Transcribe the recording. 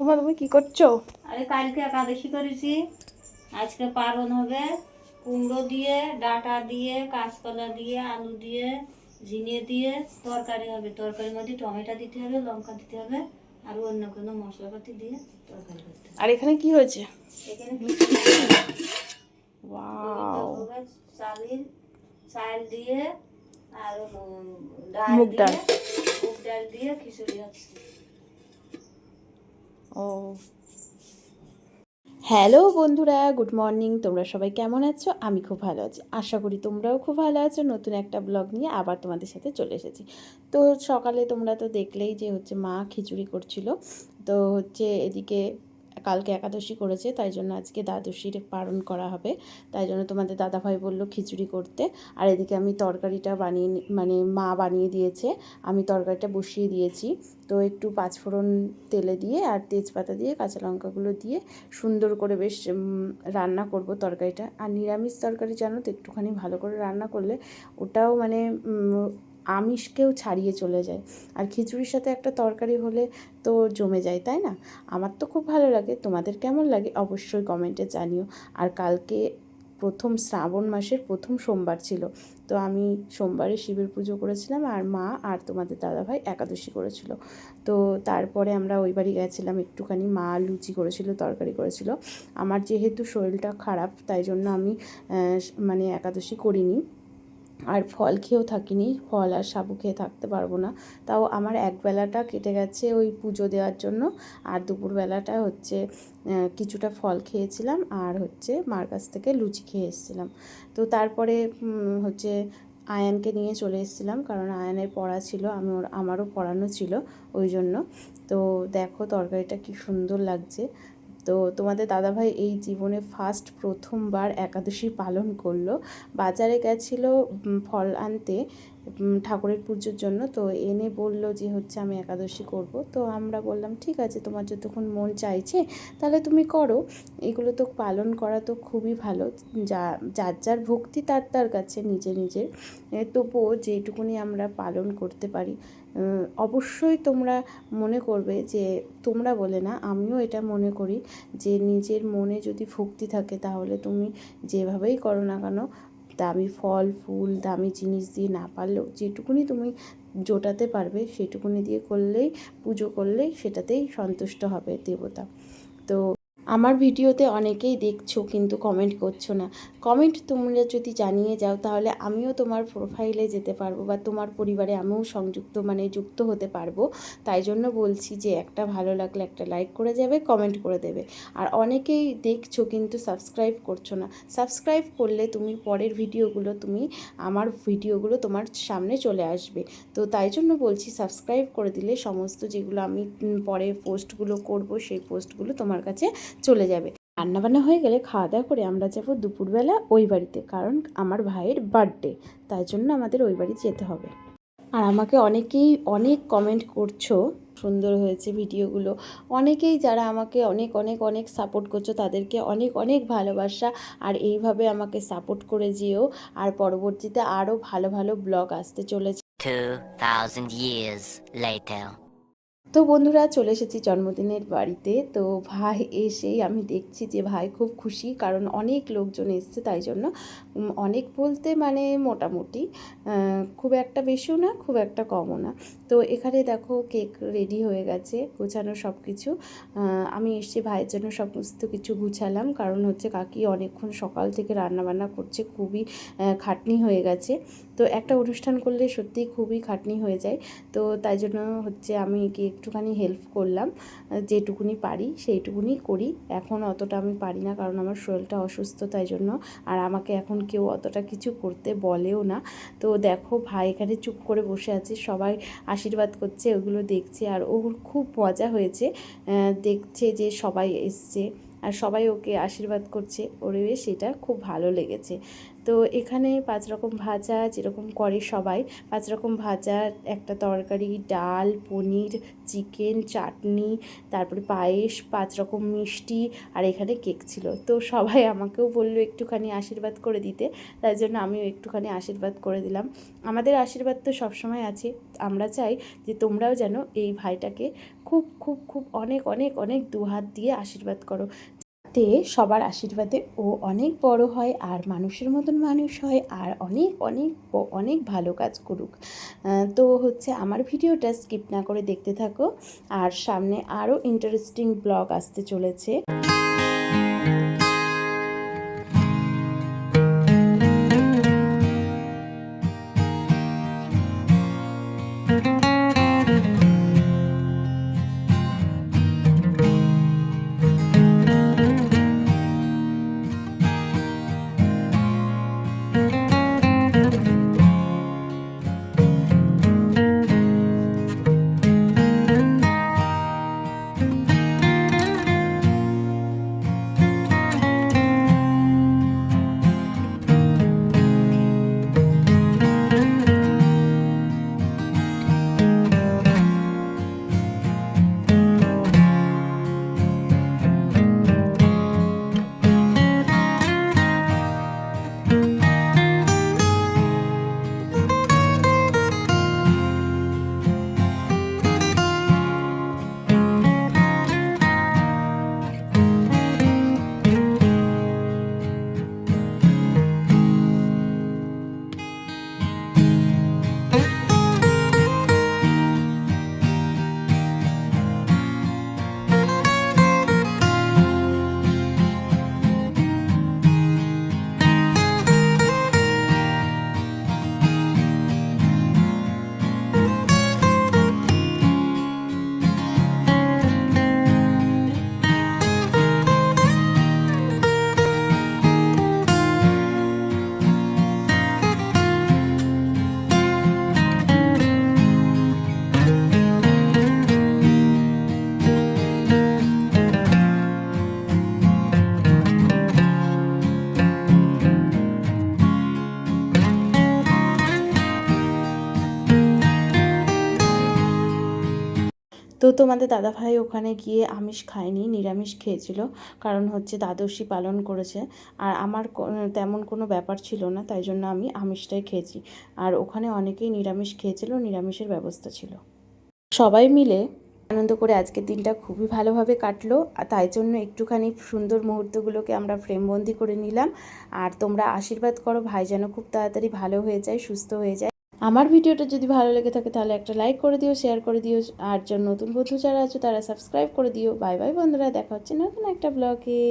ওমা তুমি কি করছ? আরে কালকে একাদশী করেছি। আজকে পালন হবে। কুমড়ো দিয়ে ডাঁটা দিয়ে কাঁচকলা দিয়ে আলু দিয়ে ঝিঙে দিয়ে তরকারি হবে। তরকারির মধ্যে টমেটো দিতে হবে লঙ্কা দিতে হবে আর অন্য কোনো মশলাপাতি দিয়ে তরকারি করতে আর এখানে কি হয়েছে? এখানে চালিল চাল দিয়ে আর মুগ দিয়ে ডাল। মুগ ডাল দিয়ে খিচুড়ি হচ্ছে। ও হ্যালো বন্ধুরা, গুড মর্নিং। তোমরা সবাই কেমন আছো? আমি খুব ভালো আছি। আশা করি তোমরাও খুব ভালো আছো। নতুন একটা ব্লগ নিয়ে আবার তোমাদের সাথে চলে এসেছি। তো সকালে তোমরা তো দেখলেই যে হচ্ছে মা খিচুড়ি করছিল। তো হচ্ছে এদিকে কালকে একাদশী করেছে, তাই জন্য আজকে দ্বাদশীর পালন করা হবে। তাই জন্য তোমাদের দাদাভাই বলল খিচুড়ি করতে। আর এদিকে আমি তরকারিটা বানিয়ে মানে মা বানিয়ে দিয়েছে, আমি তরকারিটা বসিয়ে দিয়েছি। তো একটু পাঁচফোড়ন তেলে দিয়ে আর তেজপাতা দিয়ে, কাঁচা লঙ্কাগুলো দিয়ে সুন্দর করে বেশ রান্না করব তরকারিটা। আর নিরামিষ তরকারি জানো তো, একটুখানি ভালো করে রান্না করলে ওটাও মানে আমিষকেও ছাড়িয়ে চলে যায়। আর খিচুড়ির সাথে একটা তরকারি হলে তো জমে যায়, তাই না? আমার তো খুব ভালো লাগে। তোমাদের কেমন লাগে অবশ্যই কমেন্টে জানিও। আর কালকে প্রথম শ্রাবণ মাসের প্রথম সোমবার ছিল, তো আমি সোমবারে শিবের পুজো করেছিলাম আর মা আর তোমাদের দাদাভাই একাদশী করেছিল। তো তারপরে আমরা ওই বাড়ি গেছিলাম, একটুখানি মা লুচি করেছিল, তরকারি করেছিল। আমার যেহেতু শরীরটা খারাপ, তাই জন্য আমি মানে একাদশী করিনি। আর ফল খেয়েও থাকিনি। ফল আর সাবু খেয়ে থাকতে পারব না। তাও আমার এক বেলাটা কেটে গেছে ওই পুজো দেওয়ার জন্য। আর দুপুরবেলাটা হচ্ছে কিছুটা ফল খেয়েছিলাম আর হচ্ছে মার কাছ থেকে লুচি খেয়ে এসেছিলাম। তো তারপরে হচ্ছে আয়ানকে নিয়ে চলে এসেছিলাম কারণ আয়ানের পড়া ছিল, আমি ওর, আমারও পড়ানো ছিল ওই জন্য। তো দেখো তরকারিটা কি সুন্দর লাগছে। তো তোমাদের দাদাভাই এই জীবনে ফার্স্ট প্রথমবার একাদশী পালন করল। বাজারে গেছিল ফল আনতে। ঠাকুরের পুজোর জন্য। তো এনে বলল যে, হচ্ছে আমি একাদশী করব। তো আমরা বললাম, ঠিক আছে, তোমার যতক্ষণ মন চাইছে, তাহলে তুমি করো। এগুলো তো পালন করা তো খুবই ভালো। যা, যার যার ভক্তি, তার তার কাছে নিজে নিজের। তবুও যেটুকুনি আমরা পালন করতে পারি অবশ্যই তোমরা মনে করবে যে, তোমরা বলে না, আমিও এটা মনে করি যে, নিজের মনে যদি ভক্তি থাকে, তাহলে তুমি যেভাবেই করো না কেন দামি ফল, ফুল, দামি জিনিস দিয়ে না পারলেও যেটুকুনি তুমি জোটাতে পারবে সেটুকুনি দিয়ে করলেই, পুজো করলেই সেটাতেই সন্তুষ্ট হবে দেবতা। তো আমার ভিডিওতে অনেকেই দেখছ কিন্তু কমেন্ট করছ না। কমেন্ট তোমরা যদি জানিয়ে যাও তাহলে আমিও তোমার প্রোফাইলে যেতে পারব বা তোমার পরিবারে আমিও সংযুক্ত মানে যুক্ত হতে পারব। তাই জন্য বলছি যে একটা ভালো লাগলে একটা লাইক করে যাবে কমেন্ট করে দেবে। আর অনেকেই দেখছ কিন্তু সাবস্ক্রাইব করছ না। সাবস্ক্রাইব করলে তুমি পরের ভিডিওগুলো তুমি, আমার ভিডিওগুলো তোমার সামনে চলে আসবে। তো তাই জন্য বলছি সাবস্ক্রাইব করে দিলে সমস্ত যেগুলো আমি পরে পোস্টগুলো করব সেই পোস্টগুলো তোমার কাছে চলে যাবে। রান্নাবান্না হয়ে গেলে খাওয়া দাওয়া করে আমরা যাব দুপুরবেলা ওই বাড়িতে কারণ আমার ভাইয়ের বার্থডে তাই জন্য আমাদের ওই বাড়ি যেতে হবে। আর আমাকে অনেকেই অনেক কমেন্ট করছ সুন্দর হয়েছে ভিডিওগুলো। অনেকেই যারা আমাকে অনেক অনেক অনেক সাপোর্ট করছ তাদেরকে অনেক অনেক ভালোবাসা। আর এইভাবে আমাকে সাপোর্ট করে যেও। আর পরবর্তীতে আরও ভালো ভালো ব্লগ আসতে চলেছে। 2,000 years later. তো বন্ধুরা চলে এসেছি জন্মদিনের বাড়িতে। তো ভাই এসেই আমি দেখছি যে ভাই খুব খুশি, কারণ অনেক লোকজন এসছে তাই জন্য। অনেক বলতে মানে মোটামুটি। খুব একটা বেশিও না, খুব একটা কমও না। তো এখানে দেখো কেক রেডি হয়ে গেছে, গোছানো সব কিছু আমি এসে ভাইয়ের জন্য সমস্ত কিছু গুছালাম, কারণ হচ্ছে কাকি অনেকক্ষণ সকাল থেকে রান্নাবান্না করছে, খুবই খাটনি হয়ে গেছে। তো একটা অনুষ্ঠান করলে সত্যিই খুবই খাটনি হয়ে যায়। তো তাই জন্য হচ্ছে আমি কি একটুখানি হেল্প করলাম যেটুকুনি পারি সেইটুকুনি করি। এখন অতটা আমি পারি না কারণ আমার শরীরটা অসুস্থ তাই জন্য। আর আমাকে এখন কেউ অতটা কিছু করতে বলেও না। তো দেখো ভাই এখানে চুপ করে বসে আছে, সবাই আশীর্বাদ করছে, ওগুলো দেখছে। আর ওর খুব মজা হয়েছে দেখছে যে সবাই এসছে। আর সবাই ওকে আশীর্বাদ করছে, ওরে সেটা খুব ভালো লেগেছে। তো এখানে পাঁচ রকম ভাজা যেরকম করে সবাই। পাঁচ রকম ভাজা, একটা তরকারি, ডাল, পনির, চিকেন, চাটনি, তারপরে পায়েস, পাঁচ রকম মিষ্টি আর এখানে কেক ছিল। তো সবাই আমাকেও বলল একটুখানি আশীর্বাদ করে দিতে, তাই জন্য আমিও একটুখানি আশীর্বাদ করে দিলাম। আমাদের আশীর্বাদ তো সবসময় আছে। আমরা চাই যে তোমরাও যেন এই ভাইটাকে খুব খুব খুব অনেক অনেক অনেক দুহাত দিয়ে আশীর্বাদ করো। যাতে সবার আশীর্বাদে ও অনেক বড় হয়, আর মানুষের মতন মানুষ হয়, আর অনেক অনেক অনেক ভালো কাজ করুক। তো হচ্ছে আমার ভিডিওটা স্কিপ না করে দেখতে থাকো, আর সামনে আরও ইন্টারেস্টিং ব্লগ আসতে চলেছে। তো তোমাদের দাদাভাই ওখানে গিয়ে আমিষ খায়নি, নিরামিষ খেয়েছিল। কারণ হচ্ছে দ্বাদশী পালন করেছে। আর আমার তেমন কোনো ব্যাপার ছিল না, তাই জন্য আমি আমিষটাই খেয়েছি। আর ওখানে অনেকেই নিরামিষ খেয়েছিল, নিরামিষের ব্যবস্থা ছিল। সবাই মিলে আনন্দ করে আজকের দিনটা খুবই ভালোভাবে কাটলো। আর তাই জন্য একটুখানি সুন্দর মুহূর্তগুলোকে আমরা ফ্রেমবন্দি করে নিলাম। আর তোমরা আশীর্বাদ করো, ভাই যেন খুব তাড়াতাড়ি ভালো হয়ে যায়, সুস্থ হয়ে যায়। আমার ভিডিওটা যদি ভালো লেগে থাকে তাহলে একটা লাইক করে দিও শেয়ার করে দিও, আর যারা নতুন বন্ধু যারা আছো তারা সাবস্ক্রাইব করে দিও। বাই বাই বন্ধুরা, দেখা হচ্ছে নতুন একটা ব্লগে